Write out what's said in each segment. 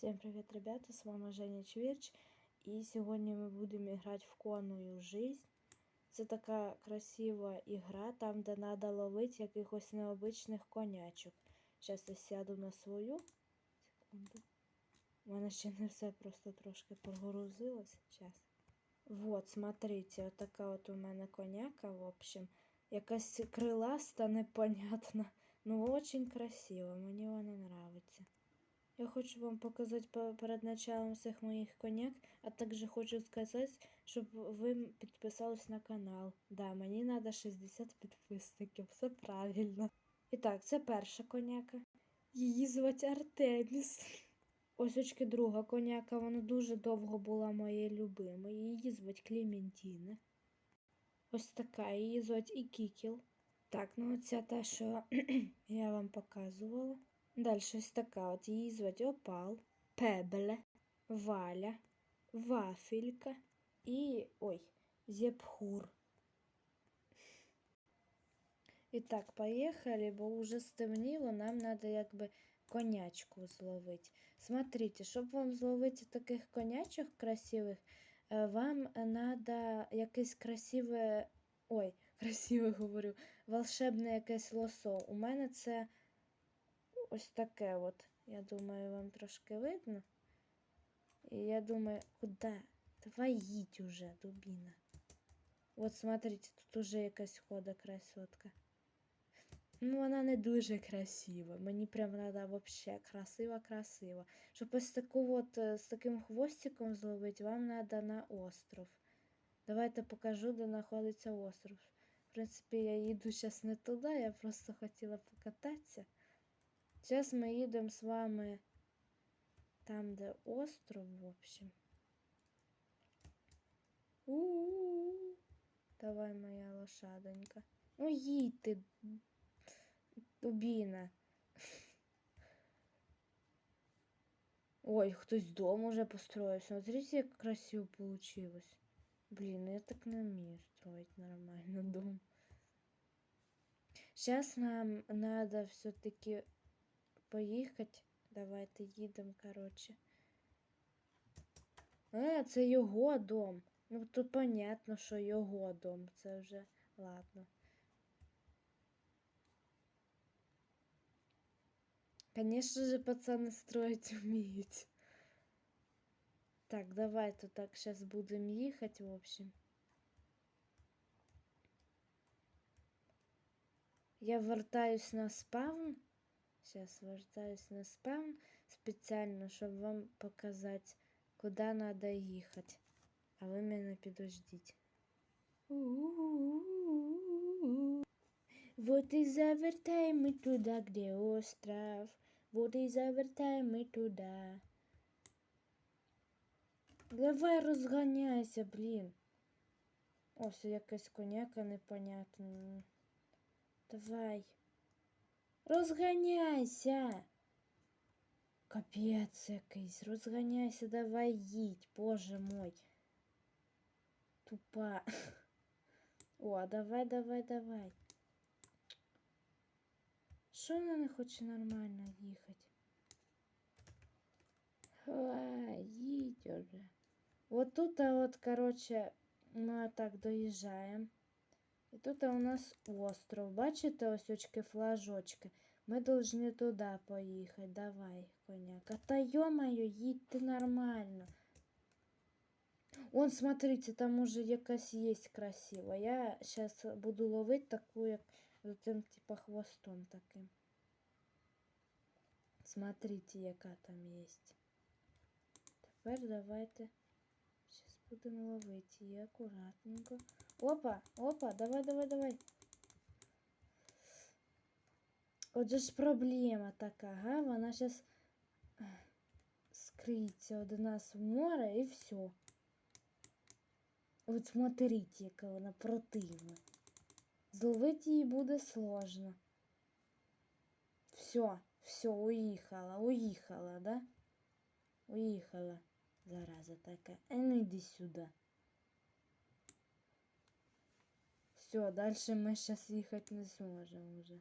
Всем привет, ребята! С вами Женя Чвірч. І сьогодні ми будемо грати в конную жизнь. Це така красива ігра, там, де треба ловити якихось необичних конячок. Зараз я сяду на свою. Секунду. У мене ще не все просто трошки прогрузилось. Зараз. Вот, смотрите, от така от у мене коняка, в общем. Якась криласта, непонятна. Ну, очень красиво, мені вона нравиться. Я хочу вам показати перед началом всіх моїх коняк, а також хочу сказати, щоб ви підписались на канал. Да, мені треба 60 підписників, все правильно. І так, це перша коняка. Її звати Артеміс. Ось очки друга коняка, вона дуже довго була моєю любимою. Її звать Клементіна. Ось така, її звать і Кікіл. Так, ну оця та, що я вам показувала. Далі ось така от її звать Опал, Пебле, Валя, Вафелька і. ой, Зепхур. І так, поїхали, бо вже стемніло, нам треба якби конячку зловити. Смотрите, щоб вам зловити таких конячок красивих, е, вам треба якесь красиве. Ой, красиве говорю, волшебне якесь лосо. У мене це ось таке от. Я думаю, вам трошки видно. І я думаю, куди? Давай їдь уже, дубіна. От смотрите, тут уже якась хода красотка. Ну, вона не дуже красива. Мені прям треба вообще красиво-красиво. Щоб ось таку от е, з таким хвостиком зловити, вам треба на остров. Давайте покажу, де знаходиться остров. В принципі, я їду зараз не туди, я просто хотіла покататися. Сейчас мы едем с вами там, где остров, в общем. У-у-у. Давай, моя лошадонька. Ну, їдь ти, дубіна. Ой, хтось дом уже построил. Смотрите, как красиво получилось. Блин, ну я так не умею строить нормально дом. Сейчас нам надо все-таки поїхати. Давайте їдемо, коротше. А, це його дом. Ну, то понятно, що його дом. Це вже ладно. Конечно же, пацаны строить умеют. Так, давайте так сейчас будем ехать, в общем. Я вертаюсь на спавн. Сейчас вертаюсь на спавн спеціально, щоб вам показати, куди треба їхати. А ви мене підождіть. Вот и завертай мы туда, где остров. Вот и завертай мы туда. Давай розганяйся, блін. Ось якась коняка непонятна. Давай. Розганяйся. Капець якийсь. Розганяйся, давай їдь, боже мой. Тупа. О, давай, давай, давай. Що вона не хоче нормально їхати? Давай, їдь уже. Вот тут, а вот, короче, ми так доїжджаємо. І тут у нас остров. Бачите, ось очки флажочки. Ми повинні туди поїхати. Давай, коняка. Та йомаю, їдь ти нормально. Вон, смотрите, там уже якась є красива. Я зараз буду ловити таку, як з цим, типа, хвостом таким. Смотрите, яка там є. Тепер давайте. Будемо ловити її акуратненько. Опа, опа, давай, давай, давай. Отже ж проблема така, га? Вона зараз скриється від нас в море і все. От смотрите, яка вона противна. Зловити її буде сложно. Все, все, уїхала, уїхала, да? Уїхала, зараза така. А ну йди сюди. Все, дальше мы сейчас ехать не сможем уже.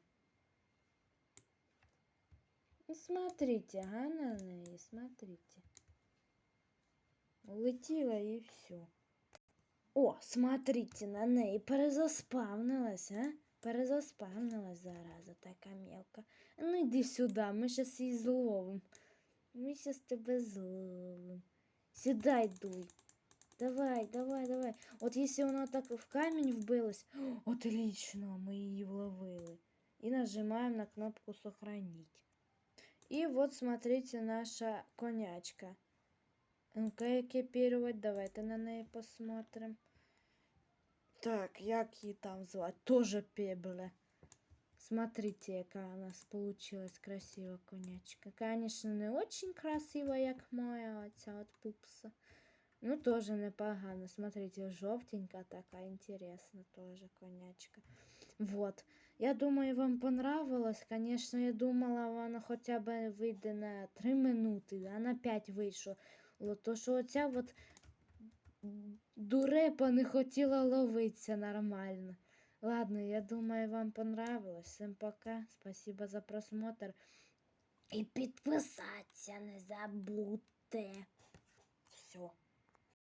Ну, смотрите, ага, на неї, смотрите. Улетіла і все. О, смотрите на неї, перезаспавнилась, а? Перезаспавнилась зараза така мелка. Ну йди сюди, ми щас її зловим. Ми щас тебе зловим. Сідай, дуй. Давай, давай, давай. От якщо воно так в камінь вбилось, отлично, ми її вловили. І нажимаємо на кнопку сохранить. І от смотрите наша конячка. Ну-ка екіпірувати, давайте на неї посмотрим. Так, як її там звати? Тоже пебле. Смотрите, яка у нас получилась красива конячка. Конечно, не очень красива, як моя оця от пупса. Ну, тоже непогано. Смотрите, жовтенька така, интересна тоже конячка. Вот. Я думаю, вам понравилось. Конечно, я думала, вона хоча б вийде на 3 минути, а на 5 вийшло. То, що оця от дурепа не хотіла ловитися нормально. Ладно, я думаю, вам понравилось. Всем пока. Спасибо за просмотр. І підписатися не забудьте. Все.